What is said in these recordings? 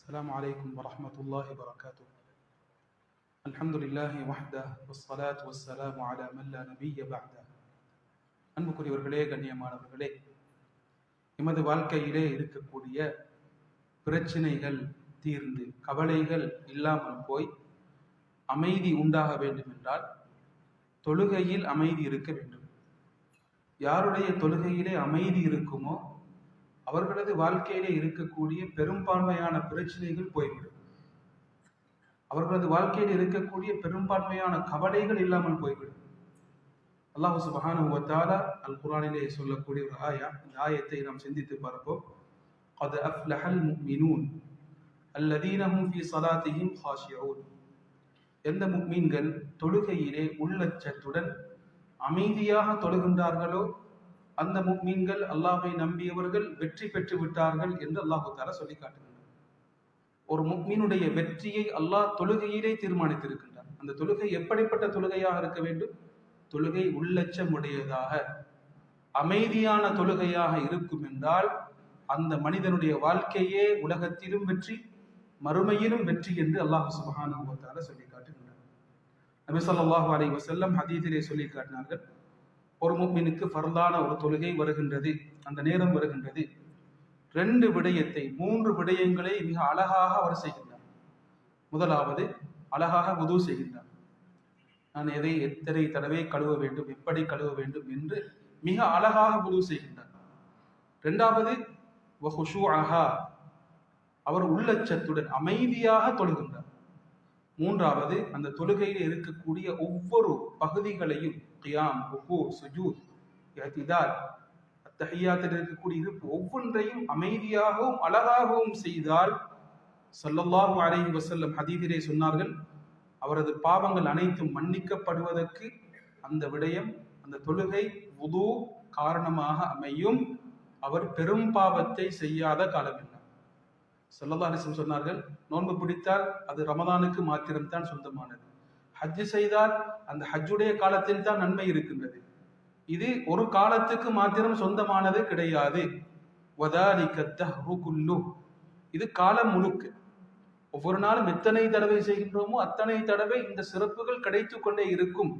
السلام عليكم ورحمة الله وبركاته الحمد لله وحده والصلاة والسلام على من لا نبي بعده அன்புக்குரியவர்களே கண்ணியமானவர்களே எமது வாழ்க்கையிலே இருக்கக்கூடிய பிரச்சனைகள் தீர்ந்து கவலைகள் இல்லாமல் போய் அமைதி உண்டாக வேண்டும் என்றால் தொழுகையில் அமைதி இருக்க வேண்டும் யாருடைய தொழுகையிலே அமைதி இருக்குமோ அவர்களது வாழ்க்கையிலே இருக்கக்கூடிய பெரும்பான்மையான பிரச்சனைகள் போய்விடும் அவர்களது வாழ்க்கையில் இருக்கக்கூடிய பெரும்பான்மையான கவலைகள் இல்லாமல் போய்விடும் அல்லாஹு சுபஹானஹு வ தஆலா அல் குர்ஆனிலே சொல்லக்கூடிய ஒரு ஆயா இந்த ஆயத்தை நாம் சிந்தித்து பார்ப்போம் قد أفلح المؤمنون الذين هم في صلاتهم خاشعون எந்த முக்மீன்கள் தொழுகையிலே உள்ளச்சத்துடன் அமைதியாக தொழுகின்றார்களோ அந்த முக்மீன்கள் அல்லாஹை நம்பியவர்கள் வெற்றி பெற்று விட்டார்கள் என்று அல்லாஹு தாலா சொல்லி காட்டுகின்றார் ஒரு முக்மீனுடைய வெற்றியை அல்லாஹ் தொழுகையிலே தீர்மானித்திருக்கின்றார் அந்த தொழுகை எப்படிப்பட்ட தொழுகையாக இருக்க வேண்டும்? தொழுகை உள்ளச்சமுடையதாக அமைதியான தொழுகையாக இருக்கும் என்றால் அந்த மனிதனுடைய வாழ்க்கையே உலகத்திலும் வெற்றி மறுமையிலும் வெற்றி என்று அல்லாஹ் சுபஹானுவத்தால சொல்லி காட்டுகின்றார் நபி சொல்லாஹு அலைஹி வசல்லம் ஹதீதிலே சொல்லி காட்டினார்கள் ஒரு முக்மினுக்கு ஃபர்லான ஒரு தொழுகை வருகின்றது அந்த நேரம் வருகின்றது. ரெண்டு விடயத்தை மூன்று விடயங்களை மிக அழகாக அவர் செய்கின்றார். முதலாவது அழகாக உதவு செய்கின்றார். நான் எதை எத்தனை தடவை கழுவ வேண்டும் எப்படி கழுவ வேண்டும் என்று மிக அழகாக உதவு செய்கின்றார். இரண்டாவது வஹுஷூஅஹா அவர் உள்ளச்சத்துடன் அமைதியாக தொழுகின்றார். மூன்றாவது அந்த தொழுகையில் இருக்கக்கூடிய ஒவ்வொரு பகுதிகளையும் கியாம் ருக்கு சுஜூத் இஹ்திதால் அத்தஹியாத்தில் இருக்கக்கூடிய இருப்பு ஒவ்வொன்றையும் அமைதியாகவும் அழகாகவும் செய்தால் ஸல்லல்லாஹு அலைஹி வஸல்லம் ஹதீதிலே சொன்னார்கள் அவரது பாவங்கள் அனைத்தும் மன்னிக்கப்படுவதற்கு அந்த விடயம் அந்த தொழுகை உது காரணமாக அமையும். அவர் பெரும் பாவத்தை செய்யாத காலமில்லை. சல்லல்லா அலிஸ்லம் சொன்னார்கள் நோன்பு பிடித்தால் அது ரமதானுக்கு மாத்திரம்தான் சொந்தமானது. ஹஜ்ஜு செய்தால் அந்த ஹஜ்ஜுடைய காலத்தில் தான் நன்மை இருக்கின்றது. இது ஒரு காலத்துக்கு மாத்திரம் சொந்தமானது கிடையாது. இது காலம் முழுக்க. ஒவ்வொரு நாளும் எத்தனை தடவை செய்கின்றோமோ அத்தனை தடவை இந்த சிறப்புகள் கிடைத்து கொண்டே இருக்கும்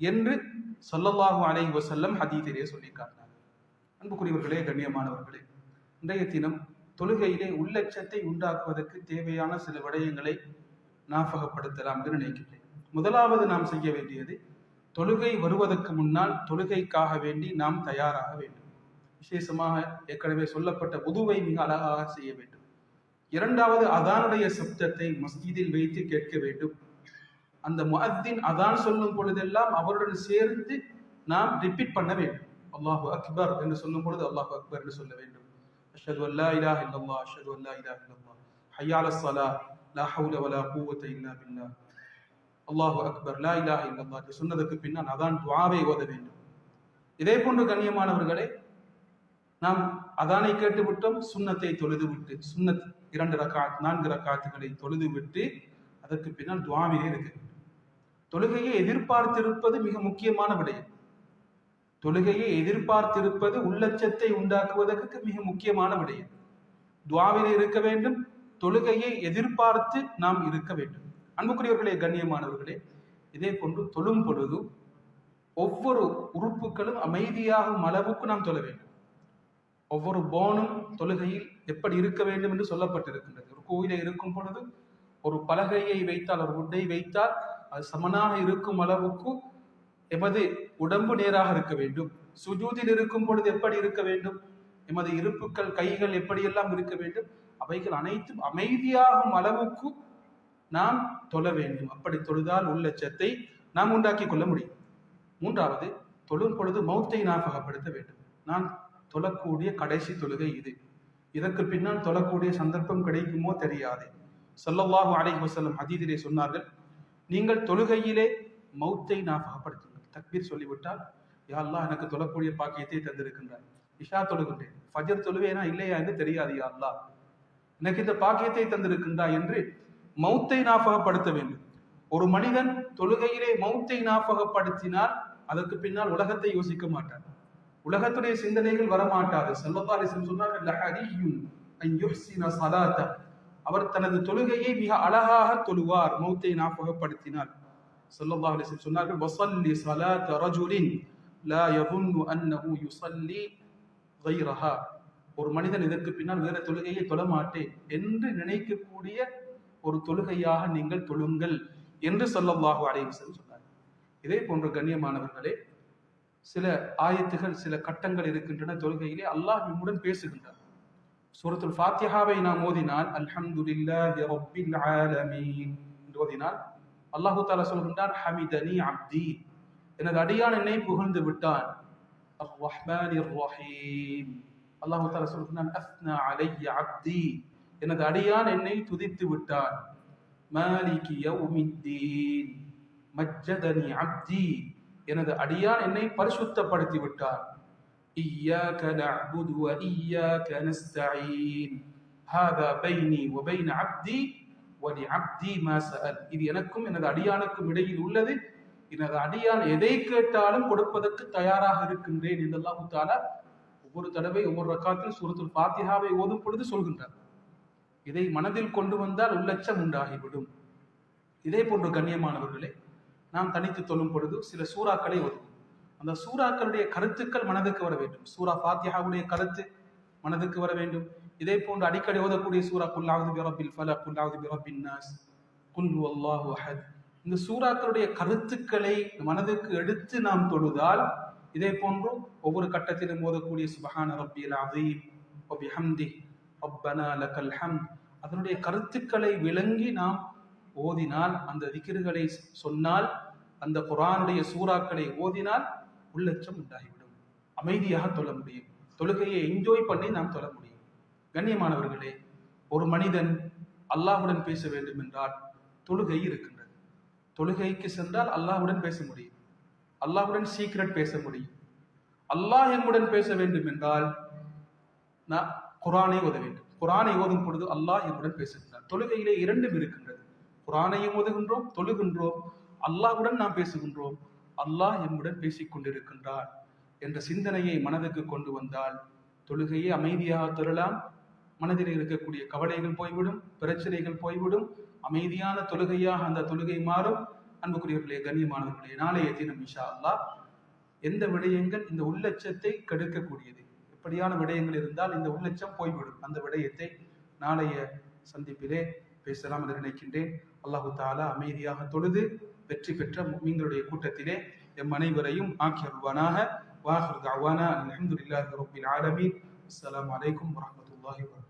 என்று சொல்லல்லாஹு அலை வசல்லம் ஹதீதிலே சொல்லி காட்டினார். அன்புக்குரியவர்களே கண்ணியமானவர்களே இன்றைய தினம் தொழுகையிலே உள்ளட்சத்தை உண்டாக்குவதற்கு தேவையான சில விடயங்களை ஞாபகப்படுத்தலாம் என்று நினைக்கின்றேன். முதலாவது நாம் செய்ய வேண்டியது தொழுகை வருவதற்கு முன்னால் தொழுகைக்காக வேண்டி நாம் தயாராக வேண்டும். விசேஷமாக ஏற்கனவே சொல்லப்பட்ட உதுவை மிக அழகாக செய்ய வேண்டும். இரண்டாவது அதானுடைய சப்தத்தை மஸ்ஜிதில் வைத்து கேட்க வேண்டும். அந்த முஹத்தின் அதான் சொல்லும் பொழுதெல்லாம் அவருடன் சேர்ந்து நாம் ரிப்பீட் பண்ண வேண்டும். அல்லாஹு அக்பர் என்று சொல்லும் பொழுது அல்லாஹு அக்பர் என்று சொல்ல வேண்டும். அஷது அல்லா இலா இல்லல்லாஹ் அஷது அல்லா இலா இல்லல்லாஹ். ஹய்யா அலஸ் லா ஹவுல வலா குவத்த இல்லா பில்லா அல்லாஹு அக்பர் லா இலாஹ இல்லல்லாஹ் என்று சொன்னதுக்கு பின்னால் அதான் துவாவை ஓத வேண்டும். இதே போன்று கண்ணியமானவர்களே நாம் அதானை கேட்டுவிட்டோம் சுண்ணத்தை தொழுது விட்டு சுண்ணத் இரண்டு ரக்காத் நான்கு ரக்காத்துகளை தொழுது விட்டு அதற்கு பின்னால் துவாவிலே இருக்க தொழுகையை எதிர்பார்த்திருப்பது மிக முக்கியமான விடயம். தொழுகையை எதிர்பார்த்திருப்பது உள்ளச்சத்தை உண்டாக்குவதற்கு மிக முக்கியமான விடயம். துவாவிலே இருக்க வேண்டும் தொழுகையை எதிர்பார்த்து நாம் இருக்க வேண்டும். அன்புக்குரியவர்களே கண்ணியமானவர்களே இதே போன்று தொழும் பொழுது ஒவ்வொரு உறுப்புகளும் அமைதியாகும் அளவுக்கு நாம் தொழ வேண்டும். ஒவ்வொரு போனும் தொழுகையில் எப்படி இருக்க வேண்டும் என்று சொல்லப்பட்டிருக்கின்றது. ஒரு கோயிலை இருக்கும் பொழுது ஒரு பலகையை வைத்தால் ஒரு உட்டை வைத்தால் அது சமனாக இருக்கும் அளவுக்கு எமது உடம்பு நேராக இருக்க வேண்டும். சுஜூதில் இருக்கும் பொழுது எப்படி இருக்க வேண்டும்? எமது இருப்புக்கள் கைகள் எப்படியெல்லாம் இருக்க வேண்டும்? அவைகள் அனைத்தும் அமைதியாகும் அளவுக்கு நாம் தொழ வேண்டும். அப்படி தொழுதால் உள்ளச்சத்தை நாம் உண்டாக்கி கொள்ள முடியும். மூன்றாவது தொழும் பொழுது மௌத்தை ஞாபகப்படுத்த வேண்டும். நான் தொழக்கூடிய கடைசி தொழுகை இது. இதற்கு பின்னால் தொழக்கூடிய சந்தர்ப்பம் கிடைக்குமோ தெரியாது. சொல்லல்லாஹு அலைஹி செல்லும் ஹதீதிலே சொன்னார்கள் நீங்கள் தொழுகையிலே மௌத்தை ஞாபகப்படுத்துங்கள் தக்பீர் சொல்லிவிட்டால் யா எனக்கு தொழக்கூடிய பாக்கியத்தை தந்திருக்கின்றார். இஷா தொழுகின்றேன். ஃபஜர் தொழுவேனா இல்லையா என்று தெரியாது யா எனக்கு இந்த பாக்கியத்தை தந்திருக்கின்றா என்று மௌத்தை நாபகப்படுத்த வேண்டும். ஒரு மனிதன் தொழுகையிலே மௌத்தை நாபகப்படுத்தினால் அதற்கு பின்னால் உலகத்தை யோசிக்க மாட்டார் உலகத்துடைய சிந்தனைகள் வரமாட்டாது. செல்வத்தாரிசம் சொன்னார்கள் அவர் தனது தொழுகையை மிக அழகாக தொழுவார் மௌத்தை நாபகப்படுத்தினார் செல்லல்லா சொன்னார்கள் வசல்லி சலாத் ரஜுலின் லா யகுன்னு அன்னஹு யுசல்லி கைரஹா. ஒரு மனிதன் இதற்கு பின்னால் வேற தொழுகையை தொழ மாட்டேன் என்று நினைக்கக்கூடிய ஒரு தொழுகையாக நீங்கள் தொழுங்கள் என்று சொல்லவாக அலைஹி சொன்னார். இதே போன்ற கண்ணியமானவர்களே சில ஆயத்துகள் சில கட்டங்கள் இருக்கின்றன தொழுகையிலே அல்லாஹ் நம்முடன் பேசுகின்றார். சூரத்துல் ஃபாத்தியாவை நாம் ஓதினால் அல்ஹம்துலில்லாஹி ஓதினால் அல்லாஹு தாலா சொல்கின்றான் ஹமிதனி அப்தி எனது அடியான் என்னை புகழ்ந்து விட்டான். அல்லாஹு தாலா சொல்கின்றான் அஸ்னா அப்தி எனது அடியான் என்னை துதித்து விட்டான் மாலிகி யௌமித்தீன் மஜ்ஜதனி அப்தி எனது அடியான் என்னை பரிசுத்தப்படுத்தி விட்டான் إياك نعبد وإياك نستعين هذا بيني وبين عبدي ولعبدي ما سأل இது எனக்கும் எனது அடியானுக்கும் இடையில் உள்ளது எனது அடியான் எதை கேட்டாலும் கொடுப்பதற்கு தயாராக இருக்கின்றேன் என்று அல்லாஹு தாலா ஒவ்வொரு தடவை ஒவ்வொரு ரக்காத்தில் சூரத்துல் ஃபாத்திஹாவை ஓதும் பொழுது சொல்கின்றார் இதை மனதில் கொண்டு வந்தால் உள்ளச்சம் உண்டாகிவிடும். இதே போன்று கண்ணியமானவர்களே நாம் தனித்து தொழும் பொழுது சில சூறாக்களை ஓதுவோம் அந்த சூறாக்களுடைய கருத்துக்கள் மனதுக்கு வர வேண்டும். சூரா ஃபாத்தியாவுடைய கருத்து மனதுக்கு வர வேண்டும். இதே போன்று அடிக்கடி ஓதக்கூடிய சூரா குல்லாவது பிரபில் ஃபல குல்லாவது பிரபின் நாஸ் குல்லு அல்லாஹு அஹத். இந்த சூறாக்களுடைய கருத்துக்களை மனதுக்கு எடுத்து நாம் தொழுதால் இதே போன்று ஒவ்வொரு கட்டத்திலும் ஓதக்கூடிய சுபஹான ரப்பியல் அதீம் ஒபிஹம்தி ரப்பனா லக்கல் ஹம்த். அதனுடைய கருத்துக்களை விளங்கி நாம் ஓதினால் அந்த திக்கிர்களை சொன்னால் அந்த குரானுடைய சூறாக்களை ஓதினால் உள்ளச்சம் உண்டாகிவிடும். அமைதியாக தொழ முடியும். தொழுகையை என்ஜாய் பண்ணி நாம் தொழ முடியும். கண்ணியமானவர்களே ஒரு மனிதன் அல்லாஹ்வுடன் பேச வேண்டும் என்றால் தொழுகை இருக்கின்றது. தொழுகைக்கு சென்றால் அல்லாஹுடன் பேச முடியும். அல்லாஹ்வுடன் சீக்ரெட் பேச முடியும். அல்லாஹ் எம்முடன் பேச வேண்டும் என்றால் நான் குரானை ஓத வேண்டும். குரானை ஓதும் பொழுது அல்லாஹ் என்னுடன் பேசுகின்றார் தொழுகையிலே இரண்டும் இருக்கின்றது. குரானையும் ஓதுகின்றோம் தொழுகின்றோம். அல்லாஹுடன் நாம் பேசுகின்றோம். அல்லாஹ் எம்முடன் பேசிக் கொண்டிருக்கின்றார் என்ற சிந்தனையை மனதுக்கு கொண்டு வந்தால் தொழுகையை அமைதியாக தொழலாம் மனதில் இருக்கக்கூடிய கவலைகள் போய்விடும் பிரச்சனைகள் போய்விடும். அமைதியான தொழுகையாக அந்த தொழுகை மாறும். அன்புக்குரியவர்களே கண்ணியமானவர்களே நாளைய தினம் இஷா அல்லாஹ் எந்த விடயங்கள் இந்த உள்ளச்சத்தை கெடுக்கக்கூடியது? படியான விடயங்கள் இருந்தால் இந்த உள்ளச்சம் போய்விடும். அந்த விடயத்தை நாளைய சந்திப்பிலே பேசலாம் என்று நினைக்கின்றேன். அல்லாஹு தாலா அமைதியாக தொழுது வெற்றி பெற்ற மீன்களுடைய கூட்டத்திலே எம் அனைவரையும் ஆக்கி அருள்வானாக வாஹர் தாவானா அல்ஹம்துலில்லாஹி ரப்பில் ஆலமீன். அஸ்லாம் அலைக்கும் வரமத்துல்லாஹி வபரகாத்துஹு.